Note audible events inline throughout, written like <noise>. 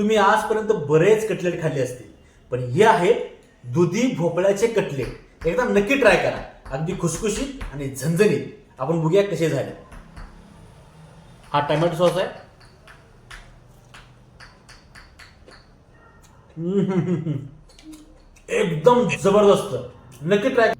तुम्ही आजपर्यंत बरेच कटलेट खाल्ले असतील. पण हे आहेत दुधी भोपळ्याचे कटलेट. एकदा नक्की ट्राय करा. अगदी खुसखुशीत आणि झणझणीत. आपण बघूया कसे झाले. हा टोमॅटो सॉस आहे. <laughs> एकदम जबरदस्त. नक्की ट्राय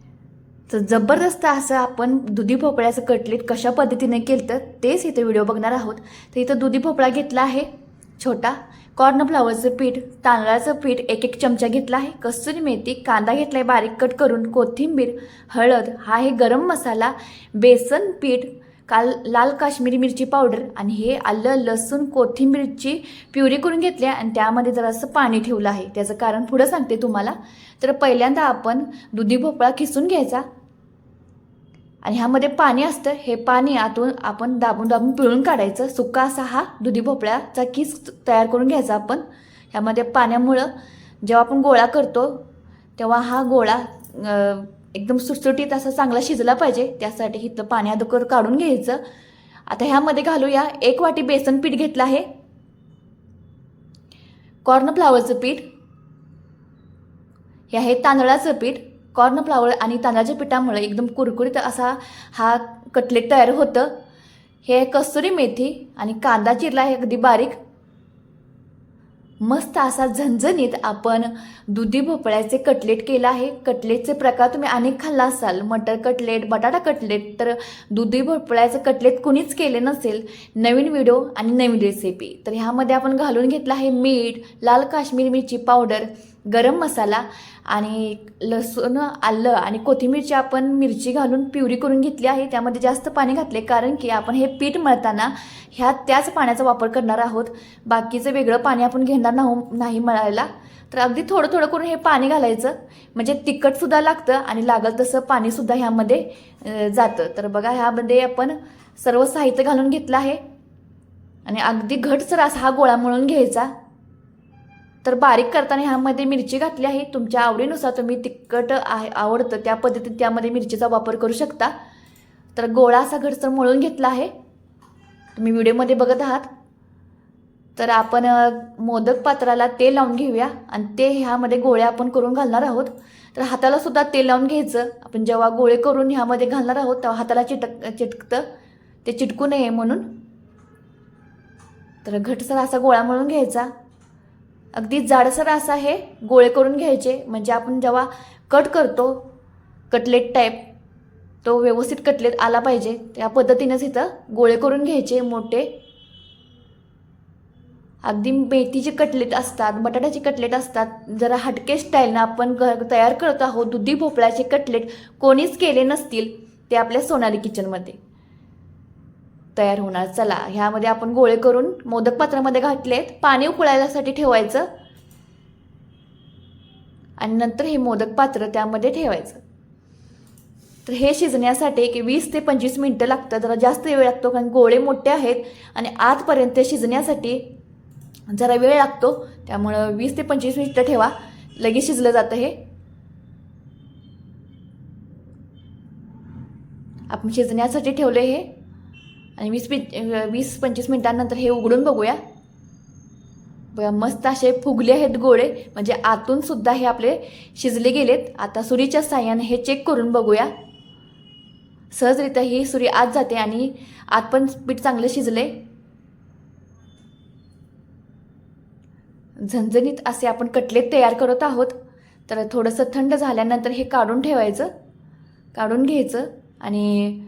तर जबरदस्त असं आपण दुधी भोपळ्याचं कटलेट कशा पद्धतीने केलं तर तेच इथे व्हिडिओ बघणार आहोत. तर इथं दुधी भोपळा घेतला आहे. छोटा कॉर्नफ्लावरचं पीठ तांदळाचं पीठ एक एक चमचा घेतला आहे. कसुरी मेथी कांदा घेतला आहे बारीक कट करून कोथिंबीर हळद हा हे गरम मसाला बेसन पीठ काल लाल काश्मीरी मिरची पावडर आणि हे आलं लसूण कोथिंबीरची प्युरी करून घेतली आणि त्यामध्ये जरासं पाणी ठेवलं आहे. त्याचं कारण पुढं सांगते तुम्हाला. तर पहिल्यांदा आपण दुधी भोपळा खिसून घ्यायचा. आणि ह्यामध्ये पाणी असतं. हे पाणी आतून आपण दाबून दाबून पिळून काढायचं. सुका असा हा दुधी भोपळ्याचा किस तयार करून घ्यायचा आपण. ह्यामध्ये पाण्यामुळं जेव्हा आपण गोळा करतो तेव्हा हा गोळा एकदम सुटसुटीत असा चांगला शिजला पाहिजे. त्यासाठी इथलं पाणी अगोदर काढून घ्यायचं. आता ह्यामध्ये घालूया. एक वाटी बेसन पीठ घेतलं आहे. कॉर्नफ्लावरचं पीठ. हे आहे तांदळाचं पीठ. कॉर्नफ्लावर आणि तांदळाच्या पिठामुळे एकदम कुरकुरीत असा हा कटलेट तयार होतं. हे आहे कसुरी मेथी आणि कांदा चिरला आहे अगदी बारीक. मस्त असा झणझणीत आपण दुधी भोपळ्याचे कटलेट केलं आहे. कटलेटचे प्रकार तुम्ही अनेक खाल्ला असाल मटर कटलेट बटाटा कटलेट तर दुधी भोपळ्याचं कटलेट कुणीच केले नसेल. नवीन व्हिडिओ आणि नवीन रेसिपी तर ह्यामध्ये आपण घालून घेतलं आहे मीठ लाल काश्मीरी मिरची पावडर गरम मसाला आणि लसूण आलं आणि कोथिंबीरची आपण मिरची घालून प्युरी करून घेतली आहे. त्यामध्ये जास्त पाणी घातले कारण की आपण हे पीठ मळताना ह्या त्याच पाण्याचा वापर करणार आहोत. बाकीचं वेगळं पाणी आपण घेणार नाहू नाही मळायला. तर अगदी थोडं थोडं करून हे पाणी घालायचं. म्हणजे तिखटसुद्धा लागतं आणि लागल तसं पाणीसुद्धा ह्यामध्ये जातं. तर बघा ह्यामध्ये आपण सर्व साहित्य घालून घेतलं आहे. आणि अगदी घटसर असा हा गोळा मळून घ्यायचा. तर बारीक करताना ह्यामध्ये मिरची घातली आहे. तुमच्या आवडीनुसार तुम्ही तिखट आहे आवडतं त्या पद्धतीत त्यामध्ये मिरचीचा वापर करू शकता. तर गोळा असा घटसर मळून घेतला आहे. तुम्ही व्हिडिओमध्ये बघत आहात. तर आपण मोदक पात्राला तेल लावून घेऊया आणि ते ह्यामध्ये गोळे आपण करून घालणार आहोत. तर हाताला सुद्धा तेल लावून घ्यायचं. आपण जेव्हा गोळे करून ह्यामध्ये घालणार आहोत तेव्हा हाताला चिटक चिटकतं. ते चिटकू नये म्हणून. तर घटसर असा गोळा मळून घ्यायचा. अगदी जाडसर असा हे गोळे करून घ्यायचे. म्हणजे आपण जेव्हा कट करतो कटलेट टाईप तो व्यवस्थित कटलेट आला पाहिजे. त्या पद्धतीनेच इथं गोळे करून घ्यायचे मोठे. अगदी मेथीचे कटलेट असतात बटाट्याचे कटलेट असतात. जरा हटके स्टाईलनं आपण घर तयार करत आहोत. दुधी भोपळ्याचे कटलेट कोणीच केले नसतील ते आपल्या सोनाली किचनमध्ये तयार होणार. चला ह्यामध्ये आपण गोळे करून मोदक पात्रामध्ये घातलेत. पाणी उकळायलासाठी ठेवायचं. आणि नंतर हे मोदक पात्र त्यामध्ये ठेवायचं. तर हे शिजण्यासाठी एक वीस ते पंचवीस मिनटं लागतं जरा जास्त वेळ लागतो कारण गोळे मोठे आहेत आणि आतपर्यंत शिजण्यासाठी जरा वेळ लागतो. त्यामुळं वीस ते पंचवीस मिनटं ठेवा. लगेच शिजलं जातं हे. आपण शिजण्यासाठी ठेवलं हे. आणि वीस वीस पंचवीस मिनिटांनंतर हे उघडून बघूया. बघा मस्त असे फुगले आहेत गोळे. म्हणजे आतून सुद्धा हे आपले शिजले गेलेत. आता सुरीच्या साह्याने हे चेक करून बघूया. सहजरित्या ही सुरी आत जाते आणि आत पण पीठ चांगलं शिजले. झणझणीत असे आपण कटलेट तयार करत आहोत. तर थोडंसं थंड झाल्यानंतर हे काढून ठेवायचं. काढून घ्यायचं आणि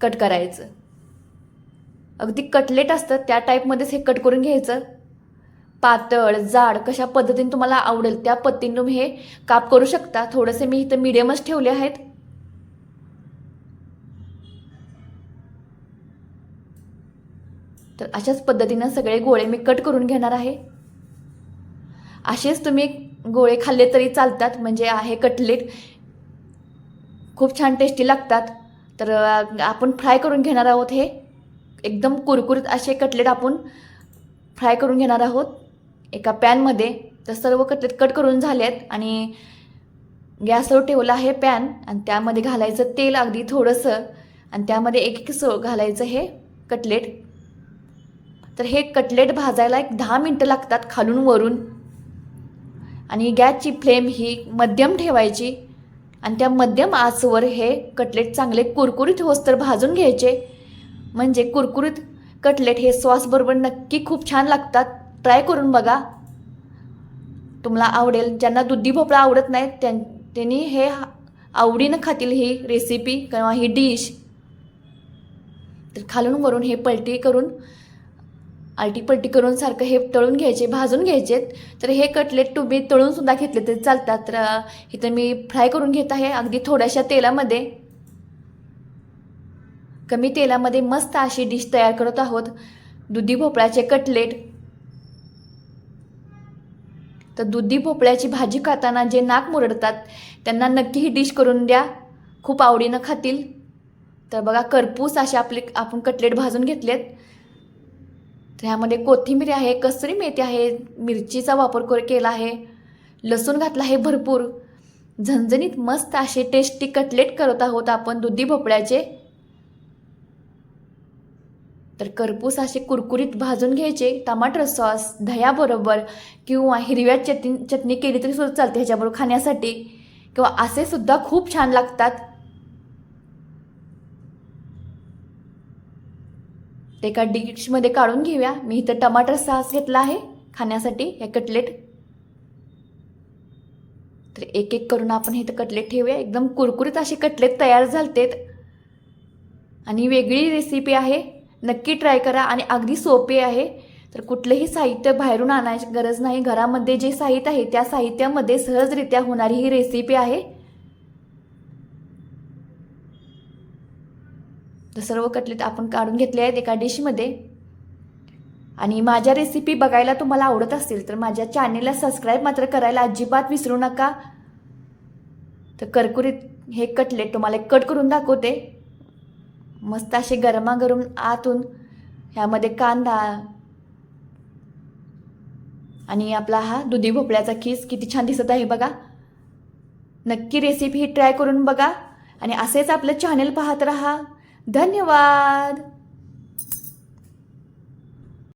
कट करायचं. अगदी कटलेट असतं त्या टाईपमध्येच हे कट करून घ्यायचं. पातळ जाड कशा पद्धतीने तुम्हाला आवडेल त्या पद्धतीने तुम्ही हे काप करू शकता. थोडेसे मी इथं मिडियमच ठेवले आहेत. तर अशाच पद्धतीनं सगळे गोळे मी कट करून घेणार आहे. असेच तुम्ही गोळे खाल्ले तरी चालतात म्हणजे आहे कटलेट. खूप छान टेस्टी लागतात. तर आपण फ्राय करून घेणार आहोत हे. एकदम कुरकुरीत असे कटलेट आपण फ्राय करून घेणार आहोत. एका पॅनमध्ये तर सर्व कटलेट कट करून झाले आहेत आणि गॅसवर ठेवलं आहे पॅन आणि त्यामध्ये घालायचं तेल अगदी थोडंसं आणि त्यामध्ये एक एक सो घालायचं हे कटलेट. तर हे कटलेट भाजायला एक दहा मिनटं लागतात खालून वरून. आणि गॅसची फ्लेम ही मध्यम ठेवायची आणि त्या मध्यम आचवर हे कटलेट चांगले कुरकुरीत होस्तर भाजून घ्यायचे. म्हणजे कुरकुरीत कटलेट हे सॉसबरोबर नक्की खूप छान लागतात. ट्राय करून बघा. तुम्हाला आवडेल. ज्यांना दुधी भोपळा आवडत नाही त्यां त्यांनी हे आवडीनं खातील ही रेसिपी किंवा ही डिश तर खालून वरून हे पलटी करून आलटी पलटी करून सारखं हे तळून घ्यायचे भाजून घ्यायचे. तर हे कटलेट तुम्ही तळून सुद्धा घेतले तरी चालतात. तर इथं मी फ्राय करून घेत आहे अगदी थोड्याशा तेलामध्ये. कमी तेलामध्ये मस्त अशी डिश तयार करत आहोत. दुधी भोपळ्याचे कटलेट. तर दुधी भोपळ्याची भाजी खाताना जे नाक मुरडतात त्यांना नक्की ही डिश करून द्या. खूप आवडीनं खातील. तर बघा करपूस असे आपले आपण कटलेट भाजून घेतलेत. तर ह्यामध्ये कोथिंबीर आहे कसरी मेथी आहे मिरचीचा वापर कर केला आहे. लसूण घातला आहे भरपूर. झणझणीत मस्त असे टेस्टी कटलेट करत आहोत आपण दुधी भोपळ्याचे. तर करपूस असे कुरकुरीत भाजून घ्यायचे टमाटर सॉस दह्याबरोबर किंवा हिरव्या चटणी चटणी केली तरी सुद्धा चालते ह्याच्याबरोबर खाण्यासाठी. किंवा असे सुद्धा खूप छान लागतात. ते एका डिशमध्ये काढून घेऊया. मी इथं टमाटर सॉस घेतला आहे खाण्यासाठी हे कटलेट. तर एक एक करून आपण इथं कटलेट ठेवूया. एकदम कुरकुरीत असे कटलेट तयार झालतेत. आणि वेगळी रेसिपी आहे. नक्की ट्राय करा आणि अगदी सोपे आहे. तर कुठलंही साहित्य बाहेरून आणायची गरज नाही. घरामध्ये जे साहित्य आहे त्या साहित्यामध्ये सहजरित्या होणारी ही रेसिपी आहे. तर सर्व कटलेट आपण काढून घेतले आहेत एका डिशमध्ये आणि माझ्या रेसिपी बघायला तुम्हाला आवडत असतील तर माझ्या चॅनेलला सबस्क्राईब मात्र करायला अजिबात विसरू नका. तर करकुरीत हे कटलेट तुम्हाला कट करून दाखवते. मस्त असे गरमागरम आतून ह्यामध्ये कांदा आणि आपला हा दुधी भोपळ्याचा खीस किती छान दिसत आहे बघा. नक्की रेसिपी ही ट्राय करून बघा आणि असेच आपलं चॅनेल पाहत राहा. धन्यवाद!